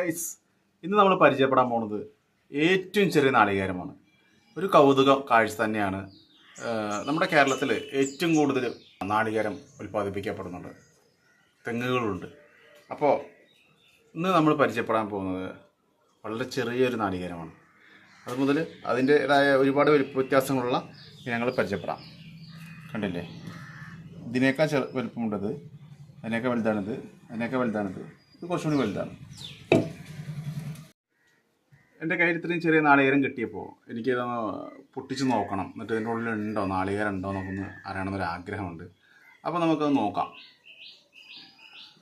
Guys ഇന്ന് നമ്മൾ പരിചയപ്പെടാൻ പോണത് ഏറ്റവും ചെറിയ നാളികേരമാണ്. ഒരു കൗതുക കാഴ്ച തന്നെയാണ് നമ്മുടെ കേരളത്തിൽ ഏറ്റവും കൂടുതൽ നാളികേരം ഉൽപ്പാദിപ്പിക്കപ്പെടുന്നുണ്ട്. തെങ്ങുകളുണ്ട്. അപ്പോൾ ഇന്ന് നമ്മൾ പരിചയപ്പെടാൻ പോകുന്നത് വളരെ ചെറിയൊരു നാളികേരമാണ്. അത് മുതൽ അതിന്റെതായ ഒരുപാട് വലിപ്പ വ്യത്യാസങ്ങളുള്ള ഇനങ്ങൾ പരിചയപ്പെടാം. കണ്ടില്ലേ? ഇതിനേക്കാൾ ചെറു വലുപ്പമുണ്ടത് അതിനേക്കാൾ വലുതാണിത് അതിനേക്കാൾ വലുതാണിത്. ഇത് കുറച്ചുകൂടി വലുതാണ്. എന്റെ കയ്യിൽ ഇത്രയും ചെറിയ നാളികേരം കിട്ടിയപ്പോൾ എനിക്കിതൊന്ന് പൊട്ടിച്ച് നോക്കണം. എന്നിട്ട് ഇതിന്റെ ഉള്ളിൽ ഉണ്ടോ? നാളികേരം ഉണ്ടോ എന്നൊക്കെ അറിയണമെന്നൊരു ആഗ്രഹമുണ്ട് അപ്പോൾ നമുക്കത് നോക്കാം.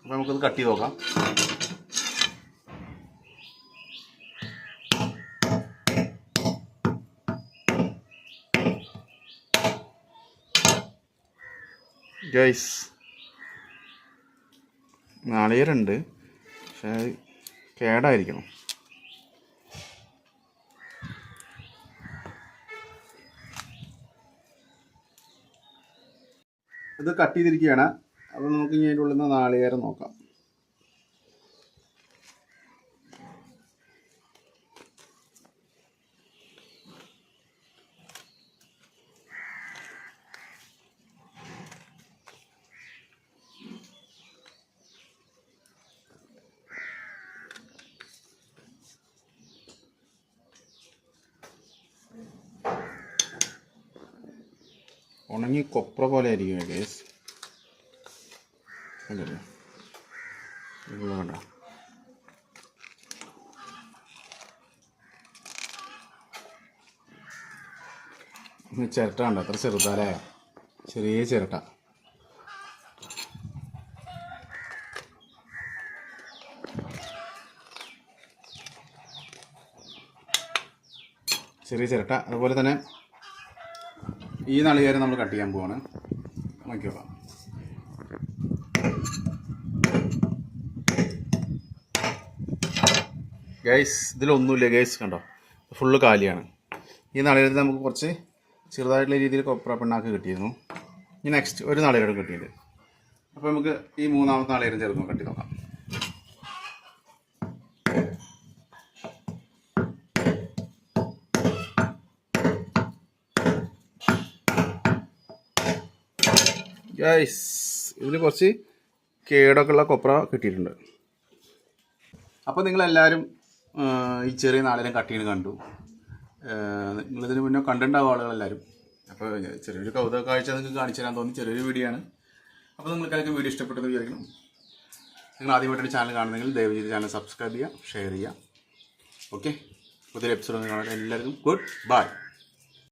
അപ്പോൾ നമുക്കത് കട്ട് ചെയ്ത് നോക്കാം. ഗൈസ് നാളികേരമുണ്ട്. പക്ഷേ അത് കേടായിരിക്കണം. ഇത് കട്ട് ചെയ്തിരിക്കുകയാണ്. അപ്പോൾ നമുക്ക് ഇനി അതിന്റെ ഉള്ളിൽ നിന്ന് നാളികേരം നോക്കാം. ഉണങ്ങി കൊപ്ര പോലെ ആയിരിക്കും കേസ് അതല്ലേ വേണ്ട ചിരട്ട കണ്ടോ? അത്ര ചെറുതാലേ? ചെറിയ ചിരട്ട. ചെറിയ ചിരട്ട. അതുപോലെ തന്നെ ഈ നളികേരം നമ്മൾ കട്ട് ചെയ്യാൻ പോവാണ്. നോക്കിയോളാം നോക്കാം ഗൈസ് ഇതിലൊന്നുമില്ല. ഗൈസ് കണ്ടോ? ഫുള്ള് കാലിയാണ്. ഈ നാളികേരത്തിൽ നമുക്ക് കുറച്ച് ചെറുതായിട്ടുള്ള രീതിയിൽ കൊപ്ര പിണ്ണാക്ക് കിട്ടിയിരുന്നു. ഇനി നെക്സ്റ്റ് ഒരു നാളികേരം കിട്ടിയിട്ടുണ്ട്. അപ്പോൾ നമുക്ക് ഈ മൂന്നാമത്തെ നാളികേരം ചേർന്ന് കട്ടി നോക്കാം. ഗൈസ് ഇതിൽ കുറച്ച് കേടൊക്കെ ഉള്ള കൊപ്ര കിട്ടിയിട്ടുണ്ട്. അപ്പോൾ നിങ്ങളെല്ലാവരും ഈ ചെറിയ നാളിനെ കട്ട് ചെയ്ത് കണ്ടു. നിങ്ങളിതിന് മുന്നേ കണ്ടിട്ടുണ്ടാവും ആളുകളെല്ലാവരും അപ്പോൾ ചെറിയൊരു കൗതുക കാഴ്ച നിങ്ങൾക്ക് കാണിച്ചു തരാൻ തോന്നി ചെറിയൊരു വീഡിയോ ആണ്. അപ്പോൾ നിങ്ങൾക്കായിരിക്കും വീഡിയോ ഇഷ്ടപ്പെട്ടെന്ന് വിചാരിക്കണം നിങ്ങൾ ആദ്യമായിട്ടൊരു ചാനൽ കാണുന്നെങ്കിൽ ദയവ് ചെയ്ത് ചാനൽ സബ്സ്ക്രൈബ് ചെയ്യുക ഷെയർ ചെയ്യുക. ഓക്കെ പുതിയൊരു എപ്പിസോഡ് കാണാൻ എല്ലാവർക്കും ഗുഡ് ബൈ